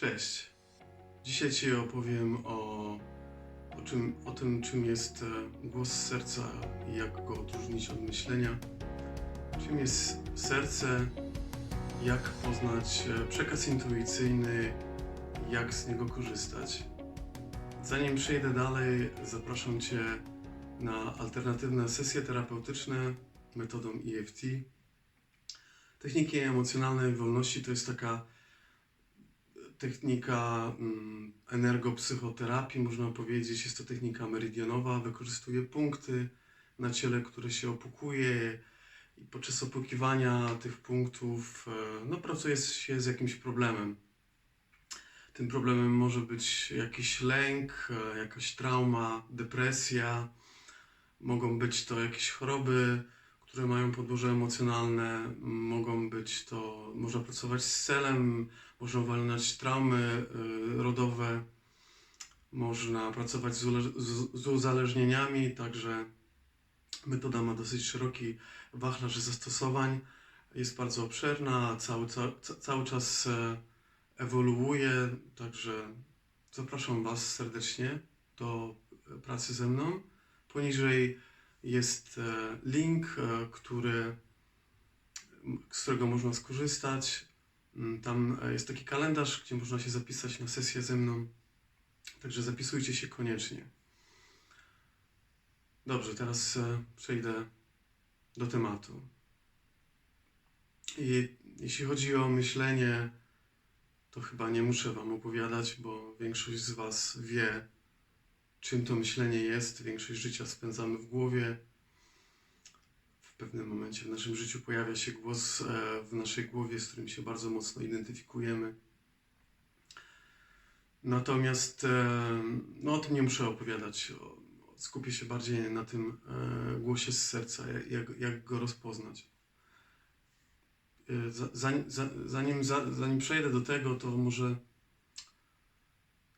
Cześć. Dzisiaj Ci opowiem o, o, czym, o tym, czym jest e, głos serca i jak go odróżnić od myślenia. Czym jest serce, jak poznać e, przekaz intuicyjny, jak z niego korzystać. Zanim przejdę dalej, zapraszam Cię na alternatywne sesje terapeutyczne metodą EFT. Techniki emocjonalnej wolności to jest taka technika mm, energopsychoterapii, można powiedzieć. Jest to technika meridianowa, wykorzystuje punkty na ciele, które się opukuje i podczas opukiwania tych punktów e, no, pracuje się z jakimś problemem. Tym problemem może być jakiś lęk, e, jakaś trauma, depresja. Mogą być to jakieś choroby, które mają podłoże emocjonalne. Mogą być to, można pracować z celem, można uwalniać traumy y, rodowe, można pracować z, uzależnieniami, także metoda ma dosyć szeroki wachlarz zastosowań, jest bardzo obszerna, cały, ca, ca, cały czas e, ewoluuje, także zapraszam Was serdecznie do pracy ze mną. Poniżej jest e, link, e, który, z którego można skorzystać. Mm, Tam e, jest taki kalendarz, gdzie można się zapisać na sesję ze mną. Także zapisujcie się koniecznie. Dobrze, teraz e, przejdę do tematu. I jeśli chodzi o myślenie, to chyba nie muszę Wam opowiadać, bo większość z Was wie, czym to myślenie jest. Większość życia spędzamy w głowie. Pewnym momencie w naszym życiu pojawia się głos e, w naszej głowie, z którym się bardzo mocno identyfikujemy. Natomiast e, no, o tym nie muszę opowiadać. Skupię się bardziej na tym e, głosie z serca, jak, jak go rozpoznać. Za- Zanim, za- zanim, za- zanim przejdę do tego, to może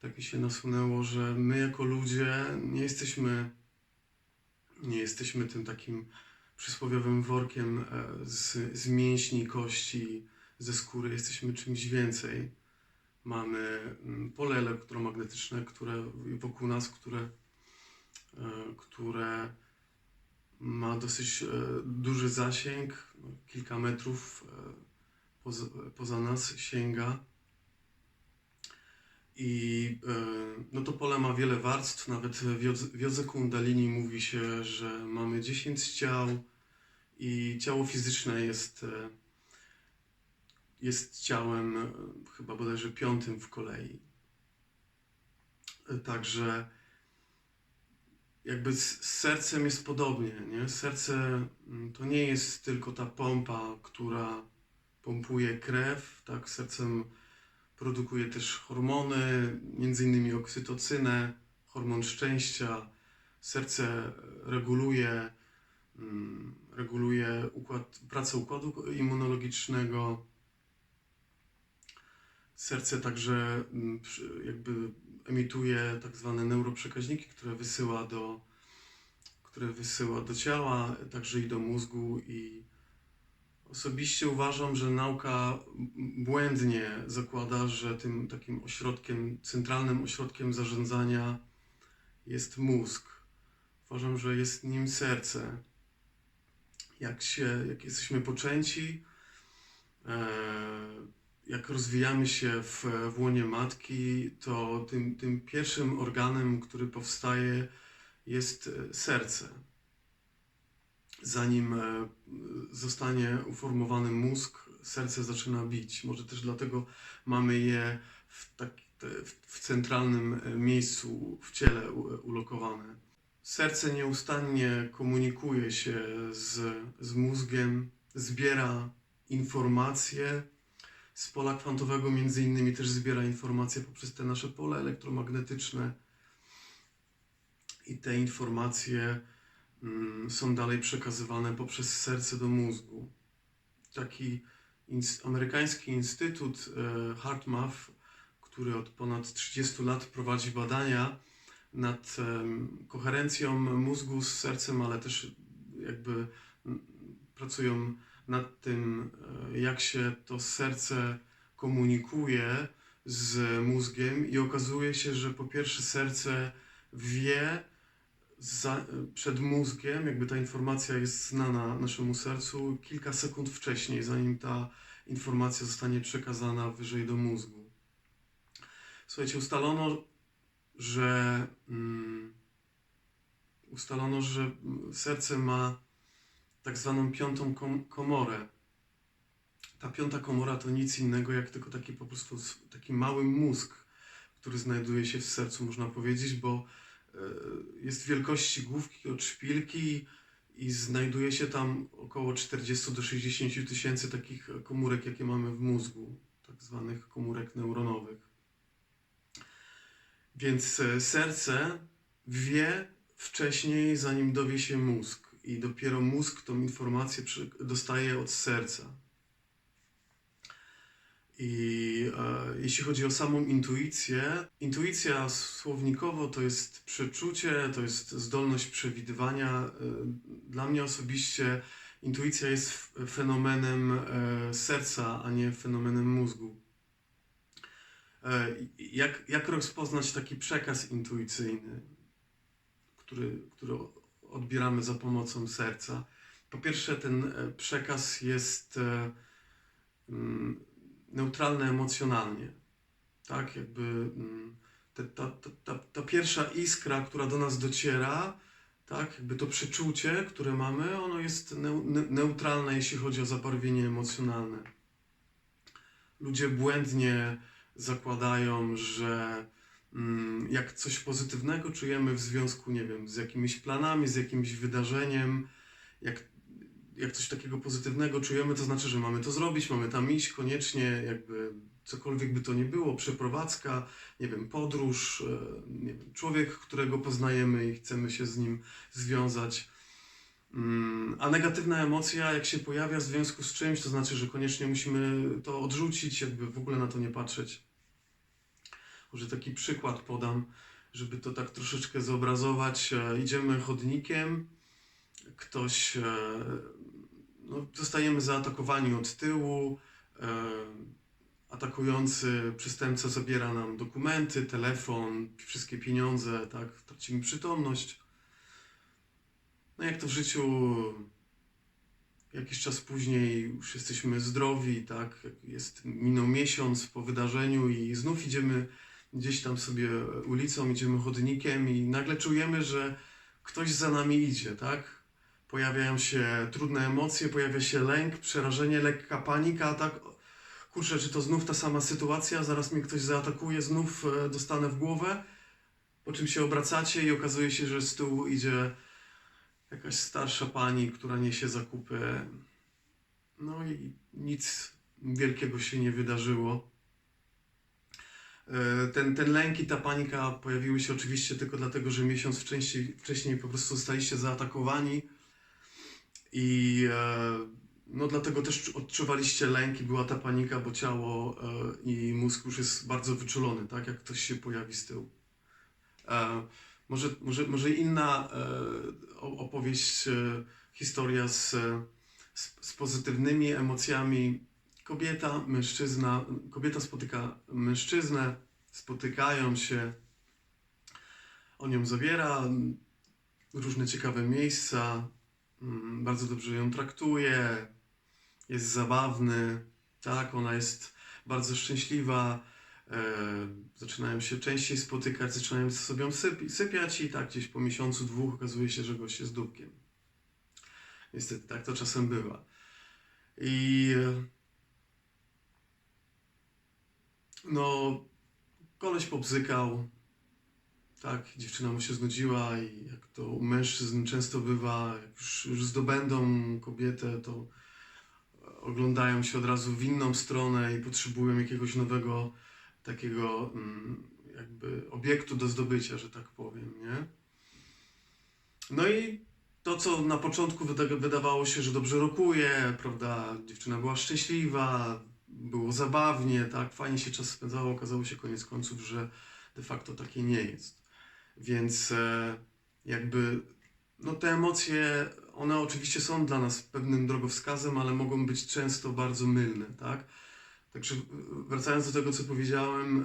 tak mi się nasunęło, że my jako ludzie nie jesteśmy, nie jesteśmy tym takim przysłowiowym workiem e, z, z mięśni, kości, ze skóry. Jesteśmy czymś więcej. Mamy mm, pole elektromagnetyczne, które wokół nas, które, e, które ma dosyć e, duży zasięg, no, kilka metrów poza, poza nas sięga. I e, no to pole ma wiele warstw, nawet w jodze, kundalini mówi się, że mamy 10 ciał i ciało fizyczne jest, e, jest ciałem e, chyba bodajże piątym w kolei. Także jakby z sercem jest podobnie, nie? Serce mm, to nie jest tylko ta pompa, która pompuje krew, tak? Sercem produkuje też hormony, innymi oksytocynę, hormon szczęścia. Serce reguluje, mm, reguluje układ, pracę układu immunologicznego. Serce także mm, jakby emituje tak zwane neuroprzekaźniki, które wysyła do, które wysyła do ciała, także i do mózgu i Osobiście uważam, że nauka błędnie zakłada, że tym takim ośrodkiem, centralnym ośrodkiem zarządzania jest mózg. Uważam, że jest nim serce. Jak, się, jak jesteśmy poczęci, e, jak rozwijamy się w, w łonie matki, to tym, tym pierwszym organem, który powstaje, jest e, serce zanim e, zostanie uformowany mózg, serce zaczyna bić. Może też dlatego mamy je w, tak, w- centralnym e, miejscu w ciele ulokowane. Serce nieustannie komunikuje się z, z mózgiem, zbiera informacje z pola kwantowego, między innymi też zbiera informacje poprzez te nasze pole elektromagnetyczne i te informacje są dalej przekazywane poprzez serce do mózgu. Taki ins- amerykański instytut e, HeartMath, który od ponad 30 lat prowadzi badania nad koherencją mózgu z sercem, ale też jakby mm, pracują nad tym, e, jak się to serce komunikuje z mózgiem i okazuje się, że po pierwsze serce wie za, przed mózgiem, jakby ta informacja jest znana naszemu sercu kilka sekund wcześniej, zanim ta informacja zostanie przekazana wyżej do mózgu. Słuchajcie, ustalono, że mm, ustalono, że serce ma tak zwaną piątą kom- komorę. Ta piąta komora to nic innego jak tylko taki po prostu taki mały mózg, który znajduje się w sercu, można powiedzieć, bo jest wielkości główki od szpilki i znajduje się tam około 40 do 60 tysięcy takich komórek, jakie mamy w mózgu, tak zwanych komórek neuronowych. Więc e, serce wie wcześniej, zanim dowie się mózg, i dopiero mózg tą informację dostaje od serca. I e, jeśli chodzi o samą intuicję, intuicja słownikowo to jest przeczucie, to jest zdolność przewidywania. E, dla mnie osobiście intuicja jest fenomenem e, serca, a nie fenomenem mózgu. E, jak, jak rozpoznać taki przekaz intuicyjny, który, który odbieramy za pomocą serca? Po pierwsze, ten e, przekaz jest e, mm, neutralny emocjonalnie. Tak, jakby mm, ta, ta, ta, ta pierwsza iskra, która do nas dociera, tak, jakby to przeczucie, które mamy, ono jest neu, ne, neutralne, jeśli chodzi o zabarwienie emocjonalne. Ludzie błędnie zakładają, że mm, jak coś pozytywnego czujemy w związku, nie wiem, z jakimiś planami, z jakimś wydarzeniem, jak jak coś takiego pozytywnego czujemy, to znaczy, że mamy to zrobić, mamy tam iść koniecznie, jakby cokolwiek by to nie było, przeprowadzka, nie wiem, podróż, e, nie wiem, człowiek, którego poznajemy i chcemy się z nim związać. Mm, A negatywna emocja, jak się pojawia w związku z czymś, to znaczy, że koniecznie musimy to odrzucić, jakby w ogóle na to nie patrzeć. Może taki przykład podam, żeby to tak troszeczkę zobrazować. E, Idziemy chodnikiem, ktoś, e, no, zostajemy zaatakowani od tyłu, e, atakujący przestępca zabiera nam dokumenty, telefon, wszystkie pieniądze, tak, tracimy przytomność. No jak to w życiu, jakiś czas później już jesteśmy zdrowi, tak, jest, minął miesiąc po wydarzeniu i znów idziemy gdzieś tam sobie ulicą, idziemy chodnikiem i nagle czujemy, że ktoś za nami idzie, tak? Pojawiają się trudne emocje, pojawia się lęk, przerażenie, lekka panika, tak? Kurczę, czy to znów ta sama sytuacja, zaraz mnie ktoś zaatakuje, znów e, dostanę w głowę, po czym się obracacie i okazuje się, że z tyłu idzie jakaś starsza pani, która niesie zakupy. No i nic wielkiego się nie wydarzyło. E, Ten, ten lęk i ta panika pojawiły się oczywiście tylko dlatego, że miesiąc wcześniej, wcześniej po prostu zostaliście zaatakowani. I e, no dlatego też odczuwaliście lęk i była ta panika, bo ciało e, i mózg już jest bardzo wyczulony, tak? Jak ktoś się pojawi z tyłu. E, może, może, może inna opowieść, historia z, z, z pozytywnymi emocjami. Kobieta, mężczyzna, kobieta spotyka mężczyznę, spotykają się, on ją zabiera, różne ciekawe miejsca, bardzo dobrze ją traktuje, jest zabawny, tak, ona jest bardzo szczęśliwa, e, zaczynają się częściej spotykać, zaczynają ze sobą syp- sypiać i tak gdzieś po miesiącu, dwóch okazuje się, że gość jest dupkiem. Niestety, tak to czasem bywa. I e, no, koleś pobzykał, tak, dziewczyna mu się znudziła i jak to u mężczyzn często bywa, jak już, już zdobędą kobietę, to oglądają się od razu w inną stronę i potrzebują jakiegoś nowego takiego mm, jakby obiektu do zdobycia, że tak powiem, nie? No i to, co na początku wyda- wydawało się, że dobrze rokuje, prawda, dziewczyna była szczęśliwa, było zabawnie, tak, fajnie się czas spędzało, okazało się koniec końców, że de facto takie nie jest. Więc e, jakby no te emocje, one oczywiście są dla nas pewnym drogowskazem, ale mogą być często bardzo mylne, tak? Także wracając do tego, co powiedziałem, e,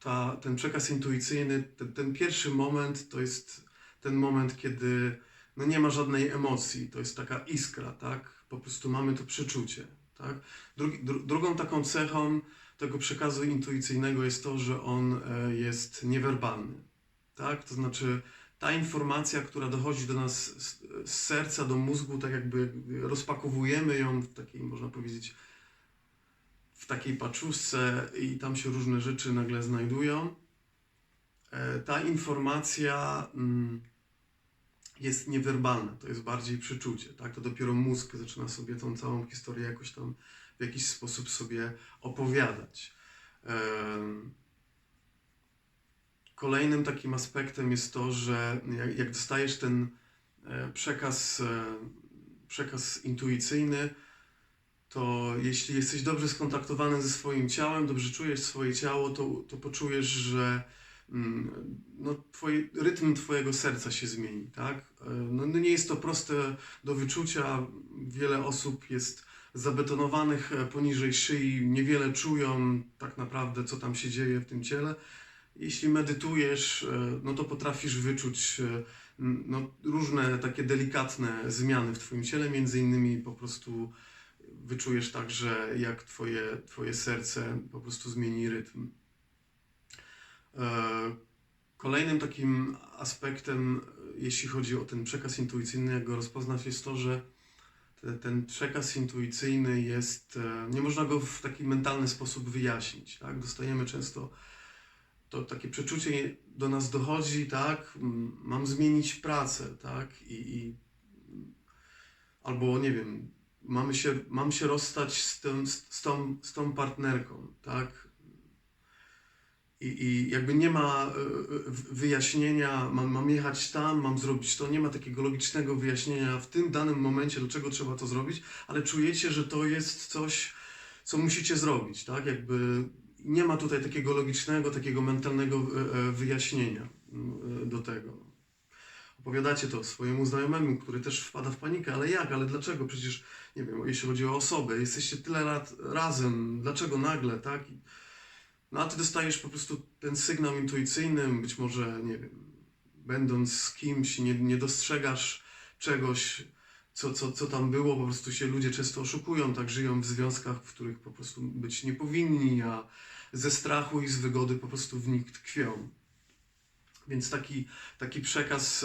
ta, ten przekaz intuicyjny, ten, ten pierwszy moment to jest ten moment, kiedy no nie ma żadnej emocji, to jest taka iskra, tak? Po prostu mamy to przeczucie, tak? Drugi, dru, drugą taką cechą tego przekazu intuicyjnego jest to, że on e, jest niewerbalny, tak? To znaczy ta informacja, która dochodzi do nas z, z serca, do mózgu, tak jakby rozpakowujemy ją w takiej, można powiedzieć, w takiej paczuszce i tam się różne rzeczy nagle znajdują. E, Ta informacja mm, jest niewerbalna, to jest bardziej przeczucie, tak? To dopiero mózg zaczyna sobie tą całą historię jakoś tam w jakiś sposób sobie opowiadać. Kolejnym takim aspektem jest to, że jak, dostajesz ten e, przekaz, e, przekaz intuicyjny, to jeśli jesteś dobrze skontaktowany ze swoim ciałem, dobrze czujesz swoje ciało, to, to poczujesz, że mm, no, twoi, rytm twojego serca się zmieni, tak? E, No, no nie jest to proste do wyczucia. Wiele osób jest zabetonowanych poniżej szyi, niewiele czują tak naprawdę, co tam się dzieje w tym ciele. Jeśli medytujesz, e, no to potrafisz wyczuć e, no, różne takie delikatne zmiany w twoim ciele, między innymi po prostu wyczujesz także, jak twoje, twoje serce po prostu zmieni rytm. E, Kolejnym takim aspektem, jeśli chodzi o ten przekaz intuicyjny, jak go rozpoznać, jest to, że te- ten przekaz intuicyjny jest, nie można go w taki mentalny sposób wyjaśnić, tak? Dostajemy często to takie przeczucie do nas dochodzi, tak? Mam zmienić pracę, tak? I, i albo nie wiem, mamy się, mam się rozstać z, tym, z, z, tą, z tą partnerką, tak? I, I jakby nie ma e, e, wyjaśnienia, mam, mam jechać tam, mam zrobić to, nie ma takiego logicznego wyjaśnienia w tym danym momencie, dlaczego trzeba to zrobić, ale czujecie, że to jest coś, co musicie zrobić, tak? Jakby nie ma tutaj takiego logicznego, takiego mentalnego e, e, wyjaśnienia mm, e, do tego. Opowiadacie to swojemu znajomemu, który też wpada w panikę, ale jak, ale dlaczego? Przecież, nie wiem, jeśli chodzi o osobę, jesteście tyle lat razem, dlaczego nagle, tak? No a ty dostajesz po prostu ten sygnał intuicyjny, być może, nie wiem, będąc z kimś, nie, nie dostrzegasz czegoś, co, co, co tam było, po prostu się ludzie często oszukują, tak żyją w związkach, w których po prostu być nie powinni, a ze strachu i z wygody po prostu w nich tkwią. Więc taki, taki przekaz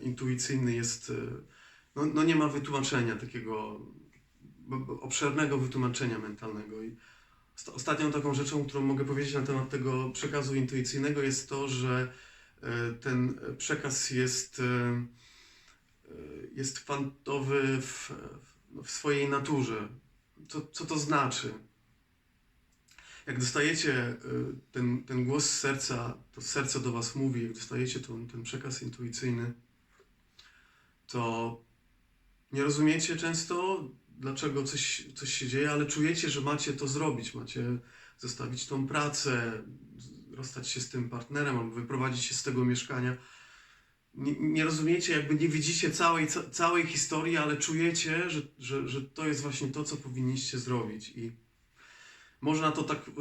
intuicyjny jest, e, no, no nie ma wytłumaczenia takiego obszernego wytłumaczenia mentalnego. I osta- ostatnią taką rzeczą, którą mogę powiedzieć na temat tego przekazu intuicyjnego jest to, że e, ten przekaz jest, e, jest kwantowy w, w- w swojej naturze. Co, co to znaczy? Jak dostajecie y, ten, ten głos z serca, to serce do Was mówi, jak dostajecie ten, ten przekaz intuicyjny, to nie rozumiecie często, dlaczego coś, coś się dzieje, ale czujecie, że macie to zrobić, macie zostawić tą pracę, rozstać się z tym partnerem albo wyprowadzić się z tego mieszkania. Nie, nie rozumiecie, jakby nie widzicie całej, ca, całej historii, ale czujecie, że, że, że to jest właśnie to, co powinniście zrobić. I można to tak y,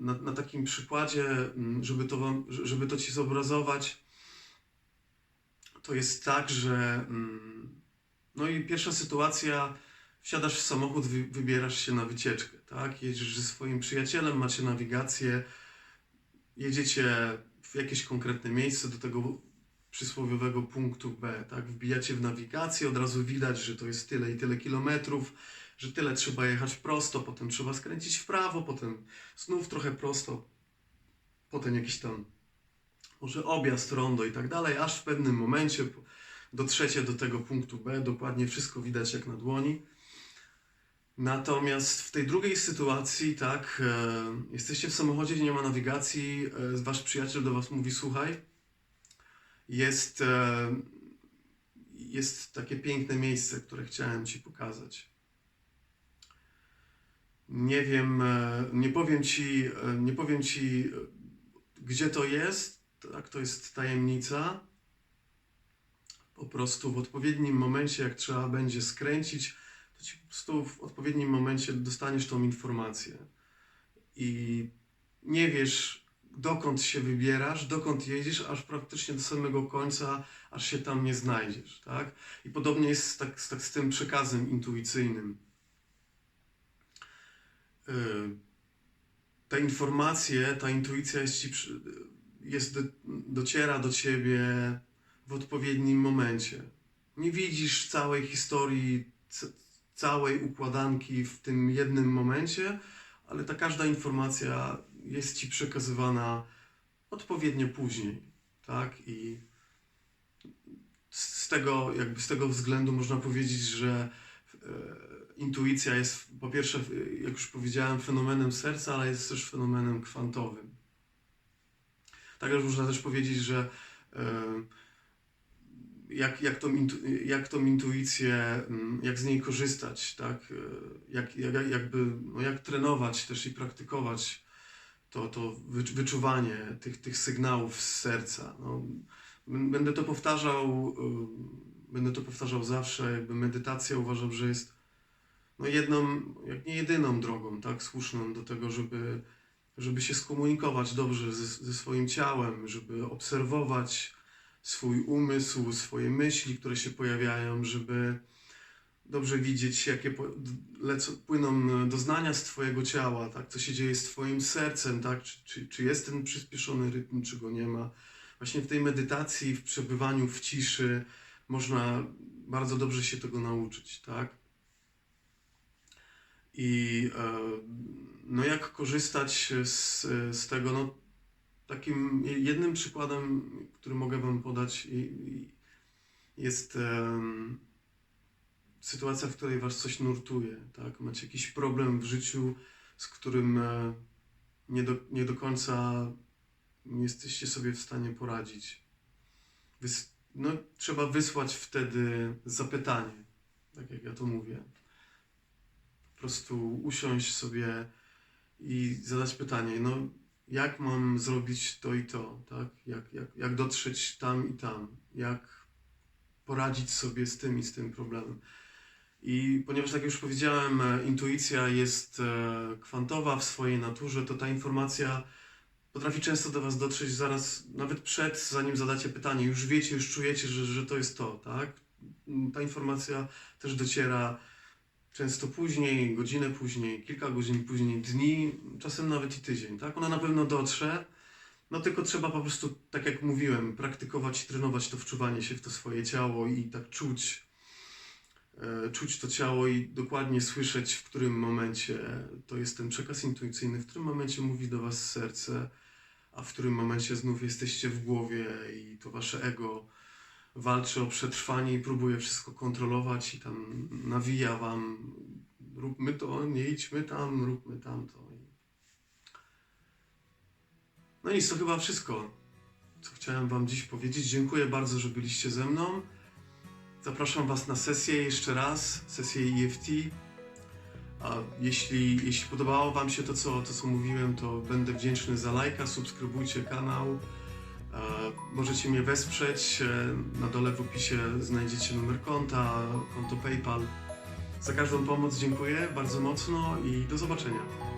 na, na takim przykładzie, mm, żeby to, wam, żeby to ci zobrazować, to jest tak, że mm, no i pierwsza sytuacja, wsiadasz w samochód, wy, wybierasz się na wycieczkę, tak? Jedziesz ze swoim przyjacielem, macie nawigację, jedziecie w jakieś konkretne miejsce do tego przysłowiowego punktu B, tak? Wbijacie w nawigację, od razu widać, że to jest tyle i tyle kilometrów, że tyle trzeba jechać prosto, potem trzeba skręcić w prawo, potem znów trochę prosto, potem jakiś tam może objazd, rondo i tak dalej, aż w pewnym momencie dotrzecie do tego punktu B, dokładnie wszystko widać jak na dłoni. Natomiast w tej drugiej sytuacji, tak, e, jesteście w samochodzie, nie ma nawigacji, e, wasz przyjaciel do was mówi, słuchaj, jest, e, jest takie piękne miejsce, które chciałem ci pokazać. Nie wiem, e, nie powiem ci, e, nie powiem ci, e, gdzie to jest, tak, to jest tajemnica. Po prostu w odpowiednim momencie, jak trzeba będzie skręcić, to ci po prostu w odpowiednim momencie dostaniesz tą informację. I nie wiesz, dokąd się wybierasz, dokąd jedziesz, aż praktycznie do samego końca, aż się tam nie znajdziesz, tak? I podobnie jest tak, tak z tym przekazem intuicyjnym. Yy, Te informacje, ta intuicja jest ci, jest do, dociera do ciebie w odpowiednim momencie. Nie widzisz całej historii, całej układanki w tym jednym momencie, ale ta każda informacja jest ci przekazywana odpowiednio później, tak? I z tego, jakby z tego względu można powiedzieć, że intuicja jest po pierwsze, e, jak już powiedziałem, fenomenem serca, ale jest też fenomenem kwantowym. Także można też powiedzieć, że e, jak, jak, tą, jak tą intuicję, mm, jak z niej korzystać, tak? E, Jak, jak, jakby, no jak trenować też i praktykować to, to wycz- wyczuwanie tych, tych sygnałów z serca. No, będę to powtarzał, będę to powtarzał zawsze, jakby medytacja uważam, że jest no jedną, jak nie jedyną drogą, tak, słuszną do tego, żeby, żeby się skomunikować dobrze ze, ze swoim ciałem, żeby obserwować swój umysł, swoje myśli, które się pojawiają, żeby dobrze widzieć, jakie lecą, płyną doznania z Twojego ciała, tak? co się dzieje z Twoim sercem, tak? czy, czy, czy jest ten przyspieszony rytm, czy go nie ma. Właśnie w tej medytacji, w przebywaniu w ciszy można bardzo dobrze się tego nauczyć. Tak? I e, no jak korzystać z, z tego? No, takim jednym przykładem, który mogę Wam podać, jest em, sytuacja, w której Was coś nurtuje. Tak? Macie jakiś problem w życiu, z którym e, nie do, nie do końca jesteście sobie w stanie poradzić. Wys, no, trzeba wysłać wtedy zapytanie, tak jak ja to mówię. Po prostu usiąść sobie i zadać pytanie, no jak mam zrobić to i to, tak? Jak, jak, jak dotrzeć tam i tam, jak poradzić sobie z tym i z tym problemem. I ponieważ, tak jak już powiedziałem, e, intuicja jest e, kwantowa w swojej naturze, to ta informacja potrafi często do Was dotrzeć zaraz, nawet przed, zanim zadacie pytanie. Już wiecie, już czujecie, że, że to jest to, tak? Ta informacja też dociera często później, godzinę później, kilka godzin później, dni, czasem nawet i tydzień, tak? Ona na pewno dotrze, no tylko trzeba po prostu, tak jak mówiłem, praktykować trenować to wczuwanie się w to swoje ciało i tak czuć, czuć to ciało i dokładnie słyszeć, w którym momencie to jest ten przekaz intuicyjny, w którym momencie mówi do Was serce, a w którym momencie znów jesteście w głowie i to Wasze ego walczy o przetrwanie i próbuje wszystko kontrolować i tam nawija Wam róbmy to, nie idźmy tam, róbmy tamto. No nic, to chyba wszystko, co chciałem Wam dziś powiedzieć. Dziękuję bardzo, że byliście ze mną. Zapraszam Was na sesję jeszcze raz, sesję EFT. A jeśli, jeśli podobało Wam się to co, to, co mówiłem, to będę wdzięczny za lajka, subskrybujcie kanał. E, możecie mnie wesprzeć. E, na dole w opisie znajdziecie numer konta, konto PayPal. Za każdą pomoc dziękuję bardzo mocno i do zobaczenia.